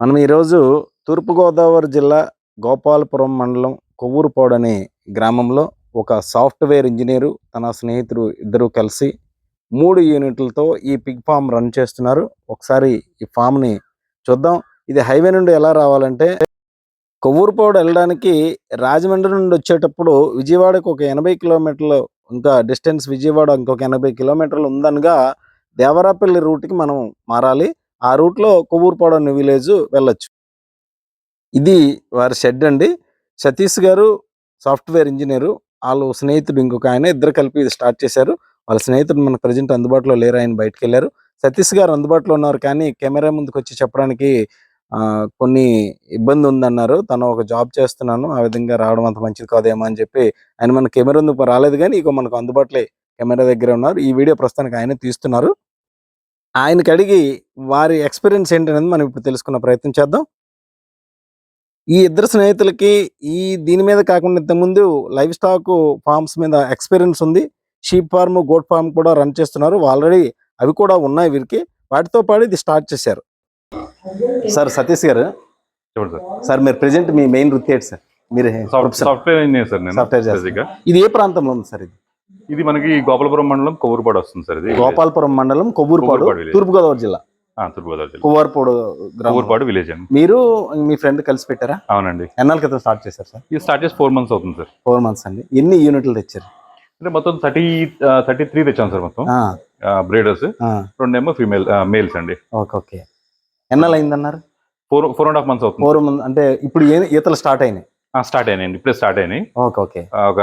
మనం ఈరోజు తూర్పుగోదావరి జిల్లా గోపాలపురం మండలం కొవ్వూరుపాడు అనే గ్రామంలో ఒక సాఫ్ట్వేర్ ఇంజనీరు తన స్నేహితుడు ఇద్దరు కలిసి మూడు యూనిట్లతో ఈ పిగ్ ఫామ్ రన్ చేస్తున్నారు. ఒకసారి ఈ ఫామ్ని చూద్దాం. ఇది హైవే నుండి ఎలా రావాలంటే కొవ్వూరుపాడు వెళ్ళడానికి రాజమండ్రి నుండి వచ్చేటప్పుడు విజయవాడకు ఒక ఎనభై కిలోమీటర్లు ఇంకా డిస్టెన్స్ విజయవాడ ఇంకొక ఎనభై కిలోమీటర్లు ఉందనగా దేవరాపల్లి రూట్కి మనం మారాలి. ఆ రూట్లో కొవ్వూరుపాడు విలేజ్ వెళ్ళొచ్చు. ఇది వారి షెడ్ అండి. సతీష్ గారు సాఫ్ట్వేర్ ఇంజనీరు. వాళ్ళు స్నేహితుడు ఇంకొక ఆయన. ఇద్దరు కలిపి ఇది స్టార్ట్ చేశారు. వాళ్ళ స్నేహితుడు మన ప్రజెంట్ అందుబాటులో లేరు. ఆయన బయటకు వెళ్ళారు సతీష్ గారు అందుబాటులో ఉన్నారు కానీ కెమెరా ముందుకు వచ్చి చెప్పడానికి కొన్ని ఇబ్బంది ఉందన్నారు. తను ఒక జాబ్ చేస్తున్నాను. ఆ విధంగా రావడం అంత మంచిది కాదేమో అని చెప్పి ఆయన మన కెమెరా ముందుకు రాలేదు కానీ ఇక మనకు అందుబాటులో కెమెరా దగ్గర ఉన్నారు. ఈ వీడియో ప్రస్తుతానికి ఆయన తీస్తున్నారు. ఆయనకి అడిగి వారి ఎక్స్పీరియన్స్ ఏంటనేది మనం ఇప్పుడు తెలుసుకున్న ప్రయత్నం చేద్దాం. ఈ ఇద్దరు స్నేహితులకి ఈ దీని మీద కాకుండా ఇంతకుముందు లైవ్ స్టాక్ ఫార్మ్స్ మీద ఎక్స్పీరియన్స్ ఉంది. షీప్ ఫార్మ్ గోట్ ఫార్మ్ కూడా రన్ చేస్తున్నారు. ఆల్రెడీ అవి కూడా ఉన్నాయి వీరికి. వాటితో పాటు ఇది స్టార్ట్ చేశారు. Sir Satish garu sir. Sir మీరు ప్రెజెంట్ మీ మెయిన్ వృత్తి ఏంటి సార్? మీరు. సాఫ్ట్వేర్ ఇంజనీర్ సార్ నేను. బేసిక్గా. ఇది ఏ ప్రాంతంలో ఉంది సార్ ఇది? ఇది మనకి గోపాలపురం మండలం కొవ్వూరుపాడు వస్తుంది సార్ ఇది. గోపాలపురం మండలం కొవ్వూరుపాడు. తూర్పుగోదావరి జిల్లా. తూర్పుగోదావరి జిల్లా. కొవ్వూరుపాడు గ్రామం. కొవ్వూరుపాడు విలేజ్ అండి. మీరు మీ ఫ్రెండ్ కలిసి పెట్టారా? అవునండి. ఎన్నాళ్ళ క్రితం స్టార్ట్ చేశారు సార్? ఇది స్టార్ట్ చేసి ఫోర్ మంత్స్ అవుతుంది సార్. ఫోర్ మంత్స్ అండి. ఎన్ని యూనిట్లు తెచ్చారు? అంటే మొత్తం థర్టీ థర్టీ త్రీ తెచ్చాం సార్ మొత్తం. బ్రేడర్స్ ఆ, రెండేమో ఫీమేల్ మేల్స్ అండి. Okay okay. ఎన్నాళ్ళు అయిందన్నారు? Four four and half months అవుతుంది ఫోర్ మంత్ అంటే ఇప్పుడు ఏ ఈతలు స్టార్ట్ అయినాయి. స్టార్ట్ అయినాయండి. ఇప్పుడే స్టార్ట్ అయినాయి. Okay okay. ఒక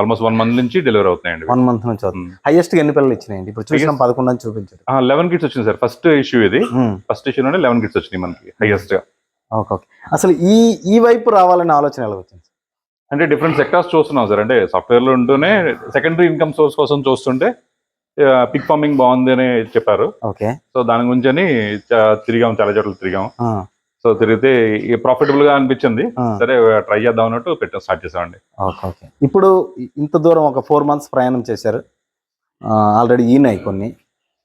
ఆల్మోస్ట్ వన్ మంత్ నుంచి డెలివరీ అవుతున్నాయండి. వన్ మంత్ నుంచి అవుతుంది హైయెస్ట్ ఎన్ని పిల్లలు ఇచ్చినాయండి? ఇప్పుడు చూసినాం పదకొండు అని చూపించారు. లెవెన్ కిట్స్ వచ్చింది సార్. ఫస్ట్ ఇష్యూ ఇది. ఫస్ట్ ఇష్యూలోనే లెవెన్ కిట్స్ వచ్చినాయి మనకి హైయెస్ట్గా. Okay okay. అసలు ఈ ఈ వైపు రావాలనే ఆలోచన ఎలా వచ్చింది? అంటే డిఫరెంట్ సెక్టార్స్ చూస్తున్నాం సార్. అంటే సాఫ్ట్వేర్లో ఉంటూనే సెకండరీ ఇన్కమ్ సోర్స్ కోసం చూస్తుంటే పిక్ ఫార్మింగ్ బాగుంది అని చెప్పారు. ఓకే. సో దాని గురించి అని తిరిగాం చాలా చోట్ల తిరిగాం. సో తిరిగితే ప్రాఫిటబుల్గా అనిపించింది. సరే ట్రై చేద్దాం అన్నట్టు పెట్టాం స్టార్ట్ చేసామండి. Okay okay. ఇప్పుడు ఇంత దూరం ఒక ఫోర్ మంత్స్ ప్రయాణం చేశారు. ఆల్రెడీ ఈనాయి కొన్ని.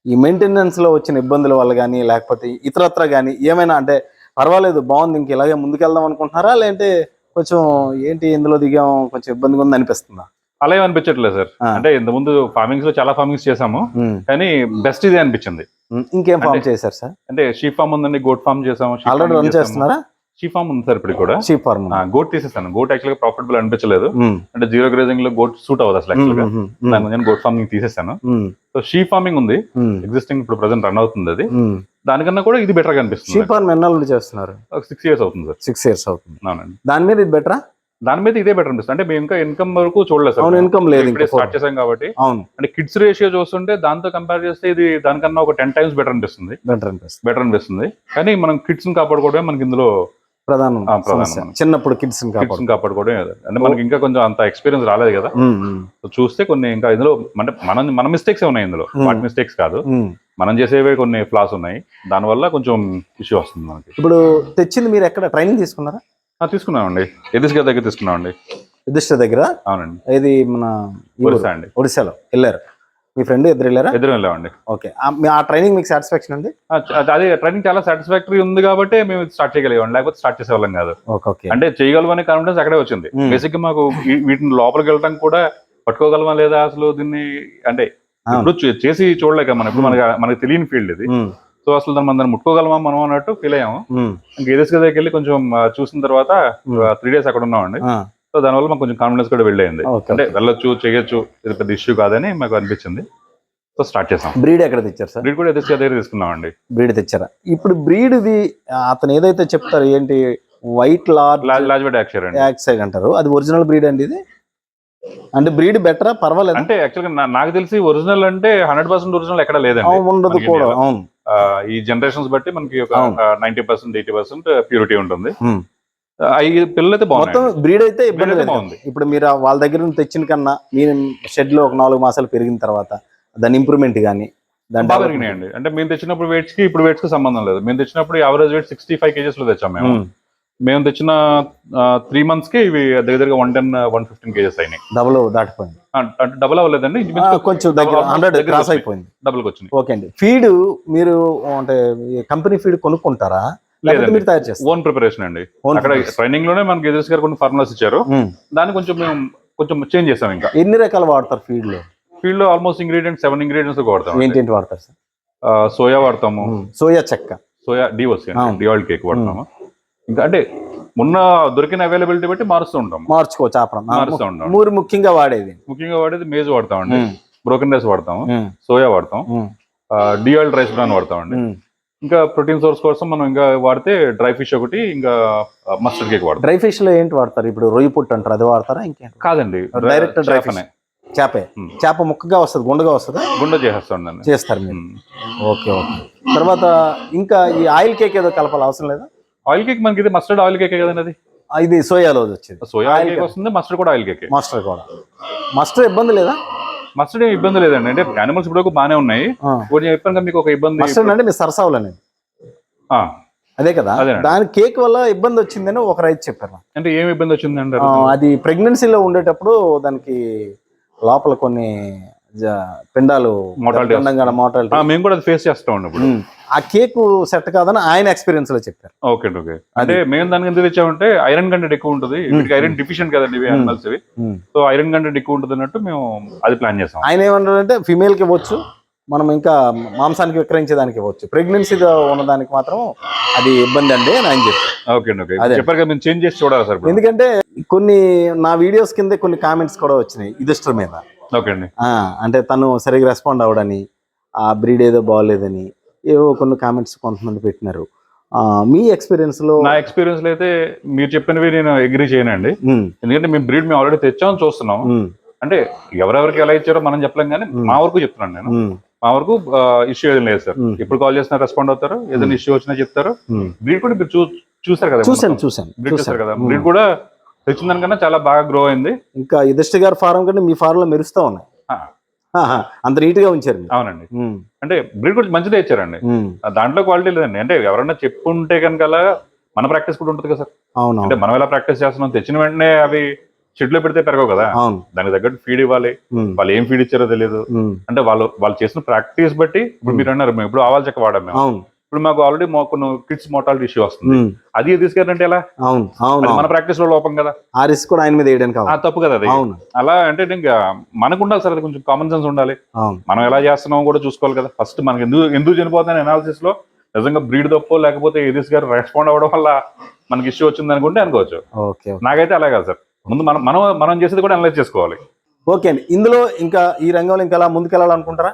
ఈ మెయింటెనెన్స్లో వచ్చిన ఇబ్బందుల వల్ల కానీ లేకపోతే ఇతరత్ర కానీ ఏమైనా అంటే పర్వాలేదు బాగుంది ఇంక ఇలాగే ముందుకెళ్దాం అనుకుంటున్నారా? లేదంటే కొంచెం ఏంటి ఇందులో దిగాం కొంచెం ఇబ్బందిగా ఉంది అనిపిస్తుందా అలా అనిపించట్లేదు సార్. అంటే ఇంత ముందు ఫార్మింగ్స్లో చాలా ఫార్మింగ్స్ చేసాము కానీ బెస్ట్ ఇదే అనిపించింది. ఇంకేం ఫామ్ చేశారు సార్? అంటే షీప్ ఫామ్ ఉందండి గోట్ ఫామ్ చేసాము ఆల్రెడీ రన్ చేస్తున్నారా? షీప్ ఫామ్ ఉంది సార్ ఇప్పుడు కూడా. షీప్ ఫార్మ్ గోట్ తీసేసాను. గోట్ యాక్చువల్గా ప్రాఫిటబుల్ అనిపించలేదు. అంటే జీరో గ్రేజింగ్లో గోట్ సూట్ అవ్వదు అసలు యాక్చువల్గా. గురించి గోట్ ఫార్మింగ్ తీసేసాను. సో షీప్ ఫార్మింగ్ ఉంది. ఎగ్జిస్టింగ్ ఇప్పుడు ప్రజెంట్ రన్ అవుతుంది అది. దానికన్నా కూడా ఇది బెటర్గా అనిపిస్తుంది. షీప్ ఫార్మ్ ఎన్నాళ్ళ చేస్తున్నారు? సిక్స్ ఇయర్స్ అవుతుంది సార్. సిక్స్ ఇయర్స్ అవుతుంది. దాని మీద ఇది బెటరా దాని మీద ఇదే బెటర్ అనిపిస్తుంది. అంటే మేము ఇంకా ఇన్కమ్ వరకు చూడలేదు సార్. అవును ఇన్కమ్ లేదు ఇప్పుడే స్టార్ట్ చేసాం కాబట్టి. అవును. అంటే కిడ్స్ రేషియో చూస్తుంటే దాంతో కంపేర్ చేస్తే ఇది దానికన్నా ఒక టెన్ టైమ్స్ బెటర్ అనిపిస్తుంది. బెటర్ అనిపిస్తుంది. బెటర్ అనిపిస్తుంది. కానీ మనం కిడ్స్ని కాపాడుకోవడమే మనకి ఇందులో ప్రధానం. చిన్నప్పుడు కిడ్స్ కిడ్స్ అది. అంటే మనకి ఇంకా కొంచెం అంత ఎక్స్పీరియన్స్ రాలేదు కదా. చూస్తే కొన్ని ఇంకా ఇందులో అంటే మన మన మిస్టేక్స్ ఉన్నాయి ఇందులో. వాటి మిస్టేక్స్ కాదు. మనం చేసేవే కొన్ని ఫ్లాస్ ఉన్నాయి. దానివల్ల కొంచెం ఇష్యూ వస్తుంది మనకి. ఇప్పుడు తెచ్చింది మీరు ఎక్కడ? ట్రైనింగ్ తీసుకున్నారా? తీసుకున్నామండి. గారి దగ్గర తీసుకున్నామండి. యుధిష్ఠ దగ్గర? అవునండి. ఇది మన ఒరిస్సా అండి. ఒడిశాలో వెళ్ళారు. మీ ఫ్రెండ్ ఇద్దరు వెళ్ళారా? ఎదురు వెళ్ళామండి. ఓకే. ఆ- ట్రైనింగ్ మీకు సాటిస్ఫాక్షన్ అండి అదే ట్రైనింగ్ చాలా సాటిస్ఫాక్టరీ ఉంది కాబట్టి మేము స్టార్ట్ చేయగలిగాం లేకపోతే స్టార్ట్ చేసేవాళ్ళం కాదు. Okay okay. అంటే చేయగలమనే కాన్ఫిడెన్స్ అక్కడే వచ్చింది. బేసిక్గా మాకు వీటిని లోపలికి వెళ్ళడం కూడా పట్టుకోగలమా లేదా అసలు దీన్ని అంటే. ఇప్పుడు చేసి చూడలేక మనం. ఇప్పుడు మనకి మనకి తెలియని ఫీల్డ్ ఇది. సో అసలు దాన్ని మనం ముట్టుకోగలమా మనం అన్నట్టు ఫీల్ అయ్యాము. ఇంకా ఏదేస్ దగ్గరికి వెళ్ళి కొంచెం చూసిన తర్వాత. త్రీ డేస్ అక్కడ ఉన్నామండి. సో దానివల్ల మాకు కొంచెం కాన్ఫిడెన్స్ కూడా వెళ్ళేయండి ఓకే అంటే వెళ్ళొచ్చు చేయొచ్చు ఇది పెద్ద ఇష్యూ కాదని మాకు అనిపించింది. సో స్టార్ట్ చేసాం. బ్రీడ్ ఎక్కడ తెచ్చారు సార్? బ్రీడ్ కూడా ఎదేస్ దగ్గర తీసుకున్నామండి. బ్రీడ్ తెచ్చారా? ఇప్పుడు బ్రీడ్ ఇది అతను ఏదైతే చెప్తారు ఏంటి వైట్ లార్జ్ లాజ్ లాజ్బెడ్ యాక్చర్ అండి. యాక్సైడ్ అంటారు. అది ఒరిజినల్ బ్రీడ్ అండి ఇది? అంటే బ్రీడ్ బెటరా పర్వాలేదు? అంటే యాక్చువల్గా నాకు తెలిసి ఒరిజినల్ అంటే హండ్రెడ్ పర్సెంట్ ఒరిజినల్ ఎక్కడ లేదండి. ఉండదు కూడా. అవును. ఈ జనరేషన్స్ బట్టి మనకి ఒక. Ninety percent eighty percent purity ఉంటుంది. Hmm. ఆ, ఈ పిల్లలు అయితే మొత్తం బ్రీడ్ అయితే ఇబ్బంది బాగుంది. ఇప్పుడు మీరు వాళ్ళ దగ్గర నుంచి తెచ్చిన కన్నా మీరు షెడ్లో ఒక నాలుగు మాసాలు పెరిగిన తర్వాత దాని ఇంప్రూవ్మెంట్ కానీ దాని బాగా పెరిగినాయండి. అంటే మేము తెచ్చినప్పుడు weights కి ఇప్పుడు weights కి సంబంధం లేదు. మేము తెచ్చినప్పుడు యావరేజ్ వెయిట్ సిక్స్టీ ఫైవ్ కేజెస్లో తెచ్చాం మేము. మేము తెచ్చిన త్రీ మంత్స్కి ఇవి దగ్గర one ten one fifteen kgs అయినాయి. డబుల్ దాటిపోయింది. డబుల్ అవ్వలేదండి. కొంచెం దగ్గర హండ్రెడ్ క్రాస్. అయిపోయింది. డబుల్ వచ్చినాయి. ఓకే అండి. ఫీడ్ మీరు అంటే కంపెనీ ఫీడ్ కొనుక్కుంటారా? లేదండి. ఓన్ ప్రిపరేషన్ అండి. అక్కడ. ట్రైనింగ్లోనే మనకి ఎదురు గారు కొన్ని ఫార్ములాస్ ఇచ్చారు. ఉమ్. దాన్ని కొంచెం మేము కొంచెం చేంజ్ చేసాం ఇంకా. ఎన్ని రకాలు వాడతారు ఫీడ్లో? ఫీల్డ్లో ఆల్మోస్ట్ ఇంగ్రీడియంట్స్ సెవెన్ ఇంగ్రీడియంట్స్ వాడతాం ఏంటేంటి వాడతారు సార్? సోయా వాడతాము. సోయా చెక్క. సోయా డివోస్. డివాల్డ్ కేక్ వాడతాము. ఇంకా అంటే ఉన్న దొరికిన అవైలబిలిటీ బట్టి మారుస్తూ ఉంటాం మార్చుకోవచ్చు మారుస్తూ ఉంటాం. మూరు ముఖ్యంగా వాడేది. ముఖ్యంగా వాడేది మేజ్ వాడతామండి. బ్రోకెన్ రైస్ వాడతాము. ఉమ్. సోయా వాడతాం. డివాల్డ్ రైస్ బ్రాన్ వాడతామండి. ఇంకా ప్రోటీన్ సోర్స్ కోసం మనం ఇంకా వాడితే డ్రై ఫిష్ ఒకటి ఇంకా మస్టర్డ్ కేక్ వాడతాం. డ్రై ఫిష్లో ఏంటి వాడతారు? ఇప్పుడు రొయ్యి పుట్టు అంటారు అది వాడతారా? ఇంకేంటి? కాదండి. Direct dry fish. చేపే. చేప ముక్కగా వస్తుంది గుండగా వస్తుందా? గుండె చేసేస్తాం దాన్ని చేస్తారు మీరు. Okay okay. తర్వాత ఇంకా ఈ ఆయిల్ కేక్ ఏదో కలపాలి అవసరం లేదా? ఆయిల్ కేక్ మనకి ఇది మస్టర్డ్ ఆయిల్ కేక్ కదండి అది? ఇది సోయాలో వచ్చేది. Soya oil cake. వస్తుంది మస్టర్డ్ కూడా ఆయిల్ కేక్. మాస్టర్ కూడా. మాస్టర్ ఇబ్బంది లేదా? మస్టర్డ్ ఏం ఇబ్బంది లేదండి. అంటే యానిమల్స్ ఇప్పుడు బాగానే ఉన్నాయి. కొంచెం చెప్పాను మీకు ఒక ఇబ్బంది మస్టర్డ్ అంటే మీరు సరసావులని అదే కదా. దాని కేక్ వల్ల ఇబ్బంది వచ్చిందని ఒక రైతు చెప్పారు. అంటే ఏం ఇబ్బంది వచ్చిందండి అది ప్రెగ్నెన్సీలో ఉండేటప్పుడు దానికి లోపల కొన్ని పిండాలు Mortality మోటాలిటీ ఆ, మేము కూడా ఫేస్ చేస్తాం ఇప్పుడు. ఆ కేక్ సెట్ కాదని ఆయన ఎక్స్పీరియన్స్లో చెప్పారు. ఓకే ఓకే అంటే మేము దానికి ఎందుకు తెచ్చామంటే ఐరన్ కంటెంట్ ఎక్కువ ఉంటుంది. వీటికి ఐరన్ డిఫిషియెంట్ కదండి ఇవి ఉమ్. సో ఐరన్ కంటెంట్ ఎక్కువ ఉంటుంది అన్నట్టు మేము అది ప్లాన్ చేసాం. ఆయన ఏమంటారంటే ఫిమేల్కి ఇవ్వచ్చు మనం ఇంకా మాంసానికి విక్రయించేదానికి ఇవ్వచ్చు. ప్రెగ్నెన్సీగా ఉన్నదానికి మాత్రం అది ఇబ్బంది అండి అని ఆయన చెప్పారు. ఓకే అండి ఓకే అదే. చెప్పారు కదా మేము చేంజ్ చేసి చూడాలి సార్ ఎందుకంటే కొన్ని నా వీడియోస్ కింద కొన్ని కామెంట్స్ కూడా వచ్చినాయి ఇదిష్టం మీద. అంటే తను సరిగ్గా రెస్పాండ్ అవ్వడని ఆ బ్రీడ్ ఏదో బాగోలేదని ఏవో కొన్ని కామెంట్స్ కొంతమంది పెట్టినారు. మీ ఎక్స్పీరియన్స్లో నా ఎక్స్పీరియన్స్లో అయితే మీరు చెప్పినవి నేను అగ్రీ చేయనండి ఎందుకంటే మేము బ్రీడ్ మేము ఆల్రెడీ తెచ్చామని చూస్తున్నాం. అంటే ఎవరెవరికి ఎలా ఇచ్చారో మనం చెప్పలేం కానీ. మా వరకు చెప్తున్నాను నేను. మా వరకు ఇష్యూ ఏం లేదు సార్. ఎప్పుడు కాల్ చేసినా రెస్పాండ్ అవుతారు ఏదైనా ఇష్యూ వచ్చినా చెప్తారు. బ్రీడ్ కూడా మీరు చూసారు కదా చూశాను చూశాను బ్రీడ్ చూసారు కదా. బ్రీడ్ కూడా తెచ్చిన దానికన్నా చాలా బాగా గ్రో అయింది. ఇంకా యుధిష్ఠి గారి ఫారం కంటే మీ ఫారం లో మెరుస్తా ఉన్నాయి. అంత నీట్గా ఉంచారు అవునండి. అంటే బ్రీడ్ కూడా మంచిదే ఇచ్చారండి దాంట్లో క్వాలిటీ లేదండి. అంటే ఎవరైనా చెప్పుంటే కనుక అలా మన ప్రాక్టీస్ కూడా ఉంటుంది కదా సార్. అవును అంటే మనం ఎలా ప్రాక్టీస్ చేస్తున్నాం తెచ్చిన వెంటనే అవి షెడ్లో పెడితే పెరగవు కదా. దానికి తగ్గట్టు ఫీడ్ ఇవ్వాలి. వాళ్ళు ఏం ఫీడ్ ఇచ్చారో తెలియదు. అంటే వాళ్ళు వాళ్ళు చేసిన ప్రాక్టీస్ బట్టి ఇప్పుడు మీరు అన్నారు మేము ఇప్పుడు ఆవాల చెక్క వాడాం మేము. ఇప్పుడు మాకు ఆల్రెడీ కొన్ని కిడ్స్ మోటాలిటీ ఇష్యూ వస్తుంది. అది తీసుకెళ్ళారంటే ఎలా? అవును అవును మన. ప్రాక్టీస్లో లోపం కదా. ఆ రిస్క్ కూడా ఆయన మీద వేయడానికి. తప్పు కదా అది. అవును. అలా అంటే ఇంకా మనకు ఉండాలి సార్ అది కొంచెం కామన్ సెన్స్ ఉండాలి. మనం ఎలా చేస్తున్నామో కూడా చూసుకోవాలి కదా. ఫస్ట్ మనకి ఎందుకు ఎందుకు చనిపోతుంది అనాలిసిస్లో నిజంగా బ్రీడ్ తప్పో లేకపోతే ఏదిస్ గారు రెస్పాండ్ అవ్వడం వల్ల మనకి ఇష్యూ వచ్చింది అనుకుంటే అనుకోవచ్చు. నాకైతే అలా కాదు సార్. ముందు మనం మనం మనం చేసేది కూడా అనలైజ్ చేసుకోవాలి. ఓకే అండి. ఇందులో ఇంకా ఈ రంగంలో ఇంకా ఎలా ముందుకెళ్ళాలనుకుంటారా?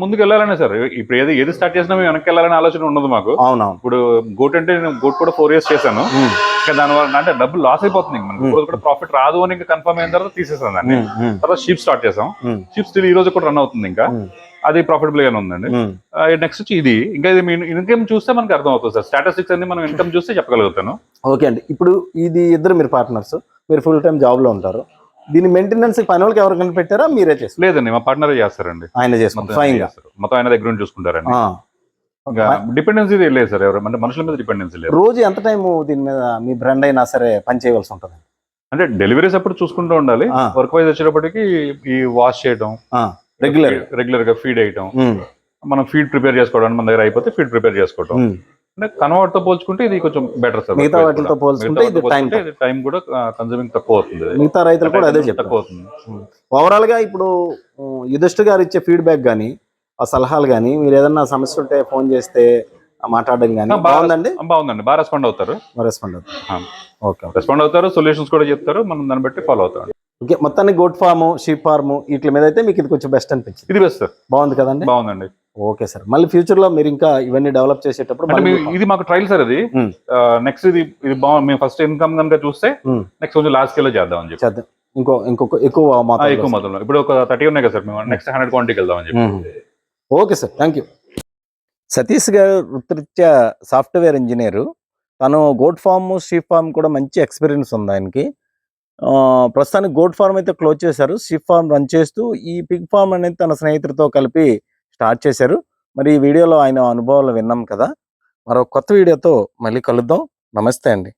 ముందుకు వెళ్ళాలనే సార్. ఇప్పుడు ఏది ఏది స్టార్ట్ చేసినా మేము వెనక్కి వెళ్ళాలనే ఆలోచన ఉండదు మాకు. అవునవును. ఇప్పుడు గోట్ అంటే నేను గోట్ కూడా ఫోర్ ఇయర్స్ చేశాను. ఇంకా దానివల్ల అంటే డబ్బులు లాస్ అయిపోతుంది ఇంక మనకి. ఇప్పుడు కూడా ప్రాఫిట్ రాదు అని ఇంకా కన్ఫర్మ్ అయిన తర్వాత తీసేసాను దాన్ని. తర్వాత షీప్ స్టార్ట్ చేసాం షీప్ స్టిల్ ఈ రోజు కూడా రన్ అవుతుంది ఇంకా. అది ప్రాఫిటబుల్ గానే ఉందండి. నెక్స్ట్ వచ్చి ఇది. ఇంకా ఇది ఇన్కమ్ చూస్తే మనకి అర్థం అవుతుంది సార్. స్టాటిస్టిక్స్ అన్ని మనం ఇన్కమ్ చూస్తే చెప్పగలుగుతాను. ఓకే అండి. ఇప్పుడు ఇది ఇద్దరు మీరు పార్ట్నర్స్ మీరు ఫుల్ టైం జాబ్లో ఉంటారు. దీని మెయింటెనెన్స్ పని వాళ్ళకి ఎవరికైనా పెట్టారా మీరే చేస్తారు. లేదండి మా పార్ట్నర్ చేస్తారండి. ఆయన స్వయంగా చేస్తారు. మొత్తం ఆయన దగ్గర నుండి చూసుకుంటారండి. డిపెండెన్సీ లేదు సార్ ఎవరు అంటే మనుషుల మీద డిపెండెన్సీ లేదు. రోజు ఎంత టైం దీని మీద మీ బ్రాండ్ అయినా సరే పని చేయవలసి ఉంటుంది అంటే డెలివరీస్ అప్పుడు చూసుకుంటూ ఉండాలి. వర్క్ వైజ్ వచ్చేటప్పటికి ఈ వాష్ చేయడం రెగ్యులర్ రెగ్యులర్గా ఫీడ్ వేయటం. మనం ఫీడ్ ప్రిపేర్ చేసుకోవడం మన దగ్గర అయిపోతే ఫీడ్ ప్రిపేర్ చేసుకోవడం అంటే కన్వర్ట్తో పోల్చుకుంటే ఇది కొంచెం బెటర్ సార్. మిగతా వాటితో పోల్చుకుంటే ఇది టైం టైం కూడా కన్సూమింగ్ తక్కువ అవుతుంది. మిగతా రైతులు కూడా అదే తక్కువ అవుతుంది. ఓవరాల్గా ఇప్పుడు యుధిష్ఠి గారు ఇచ్చే ఫీడ్బ్యాక్ కానీ ఆ సలహాలు కానీ మీరు ఏదన్నా సమస్య ఉంటే ఫోన్ చేస్తే మాట్లాడడం కానీ బాగుందండి? బాగుందండి. బాగా రెస్పాండ్ అవుతారు. రెస్పాండ్ ఆ. ఓకే రెస్పాండ్ అవుతారు సొల్యూషన్స్ కూడా చెప్తారు. మనం దాన్ని బట్టి ఫాలో అవుతాం ఓకే మొత్తానికి గోట్ ఫామ్ షీప్ ఫార్మ్ వీటి మీద అయితే మీకు ఇది కొంచెం బెస్ట్ అనిపించింది. ఇది బెస్ట్ బాగుంది కదండి? బాగుందండి. ఓకే సార్ మళ్ళీ ఫ్యూచర్లో మీరు ఇంకా ఇవన్నీ డెవలప్ చేసేటప్పుడు ఇది మాకు ట్రయల్ సార్ ఇది Hmm. నెక్స్ట్ ఇది ఇది బాగుంది మేము ఫస్ట్ ఇన్కమ్ కనుక చూస్తే Hmm. నెక్స్ట్ కొంచెం లాస్ట్ స్కేల్ చేద్దాం అని చెప్పి. ఇంకో ఇంకొక ఎక్కువ ఎక్కువ మొత్తంలో ఇప్పుడు ఒక థర్టీ ఉన్నాయి కదా సార్ మేము నెక్స్ట్ హండ్రెడ్ క్వాంటిటీకి వెళ్దాం అని చెప్పి. Okay sir thank you Satish garu వృత్తిరీత్యా సాఫ్ట్వేర్ ఇంజనీరు తను గోట్ ఫామ్ షీప్ ఫామ్ కూడా మంచి ఎక్స్పీరియన్స్ ఉంది ఆయనకి. ప్రస్తుతానికి గోట్ ఫార్మ్ అయితే క్లోజ్ చేశారు. షీప్ ఫార్మ్ రన్ చేస్తూ ఈ పిగ్ ఫార్మ్ అనేది తన స్నేహితుడితో కలిపి స్టార్ట్ చేశారు. మరి ఈ వీడియోలో ఆయన అనుభవాలు విన్నాం కదా. మరో కొత్త వీడియోతో మళ్ళీ కలుద్దాం. నమస్తే అండి.